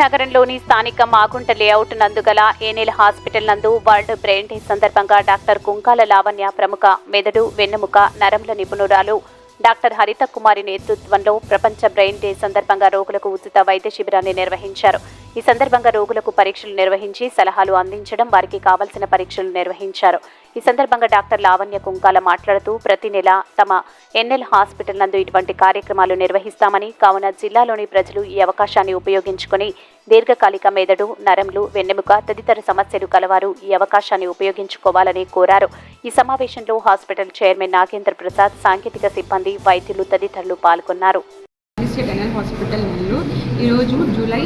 నగరంలోని స్థానిక మాగుంట లేఅవుట్ నందు గల హాస్పిటల్ నందు వరల్డ్ బ్రెయిన్ డే సందర్భంగా డాక్టర్ కుంకాల లావణ్య ప్రముఖ మెదడు వెన్నెముక నరముల నిపుణురాలు డాక్టర్ హరిత కుమారి నేతృత్వంలో ప్రపంచ బ్రెయిన్ డే సందర్భంగా రోగులకు ఉచిత వైద్య శిబిరాన్ని నిర్వహించారు. ఈ సందర్భంగా రోగులకు పరీక్షలు నిర్వహించి సలహాలు అందించడం వారికి కావలసిన పరీక్షలు నిర్వహించారు. ఈ సందర్భంగా డాక్టర్ లావణ్య కుంకాల మాట్లాడుతూ ప్రతి నెల తమ ఎన్ఎల్ హాస్పిటల్ నందు ఇటువంటి కార్యక్రమాలు నిర్వహిస్తామని కావున జిల్లాలోని ప్రజలు ఈ అవకాశాన్ని ఉపయోగించుకుని దీర్ఘకాలిక మెదడు నరంలు వెన్నెముక తదితర సమస్యలు కలవారు ఈ అవకాశాన్ని ఉపయోగించుకోవాలని కోరారు. ఈ సమావేశంలో హాస్పిటల్ చైర్మన్ నాగేంద్ర ప్రసాద్ సాంకేతిక సిబ్బంది వైద్యులు తదితరులు పాల్గొన్నారు. డిస్ట్రిక్ట్ ఎన్ఎల్ హాస్పిటల్ నెల్లూరు ఈరోజు July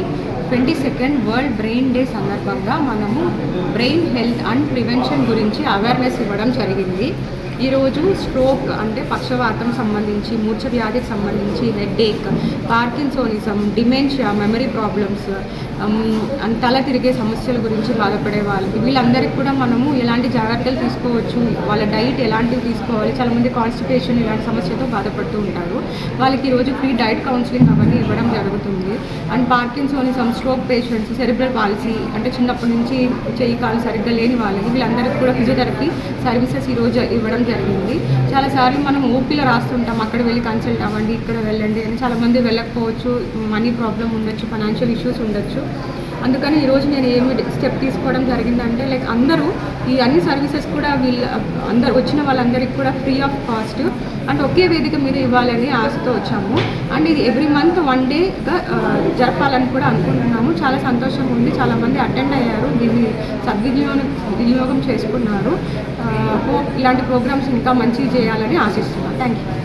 twenty second world brain day సందర్భంగా మనము బ్రెయిన్ హెల్త్ అండ్ ప్రివెన్షన్ గురించి అవేర్నెస్ ఇవ్వడం జరిగింది. ఈరోజు స్ట్రోక్ అంటే పక్షవాతం సంబంధించి మూర్ఛ వ్యాధికి సంబంధించి headache parkinsonism dementia memory problems and తల తిరిగే సమస్యల గురించి బాధపడే వాళ్ళకి వీళ్ళందరికీ కూడా మనము ఎలాంటి జాగ్రత్తలు తీసుకోవచ్చు? వాళ్ళ డైట్ ఎలాంటివి తీసుకోవాలి? చాలామంది కాన్స్టిపేషన్ ఇలాంటి సమస్యతో బాధపడుతూ ఉంటారు. వాళ్ళకి ఈరోజు ఫ్రీ డైట్ కౌన్సిలింగ్ అవన్నీ ఇవ్వడం జరుగుతుంది. And parkinsonism stroke patients cerebral palsy అంటే చిన్నప్పటి నుంచి చెయ్యి కాలు సరిగ్గా లేని వాళ్ళకి వీళ్ళందరికీ కూడా ఫిజియోథెరపీ సర్వీసెస్ ఈరోజు ఇవ్వడం జరిగింది. చాలాసార్లు మనం ఓపీలో రాస్తుంటాం అక్కడ వెళ్ళి కన్సల్ట్ అవ్వండి ఇక్కడ వెళ్ళండి అని. చాలామంది వెళ్ళకపోవచ్చు మనీ ప్రాబ్లం ఉండొచ్చు ఫైనాన్షియల్ ఇష్యూస్ ఉండొచ్చు. అందుకని ఈరోజు నేను ఏమి స్టెప్ తీసుకోవడం జరిగిందంటే లైక్ అందరూ ఈ అన్ని సర్వీసెస్ కూడా వీళ్ళ అందరు వచ్చిన వాళ్ళందరికీ కూడా ఫ్రీ ఆఫ్ కాస్ట్ అండ్ ఒకే వేదిక మీద ఇవ్వాలని ఆశతో వచ్చాము. అండ్ ఇది ఎవ్రీ మంత్ వన్ డేగా జరపాలని కూడా అనుకుంటున్నాము. చాలా సంతోషంగా ఉంది. చాలామంది అటెండ్ అయ్యారు. దీన్ని సద్వినియోగం వినియోగం చేసుకున్నారు. ఇలాంటి ప్రోగ్రామ్స్ ఇంకా మంచిగా చేయాలని ఆశిస్తున్నాను థ్యాంక్ యూ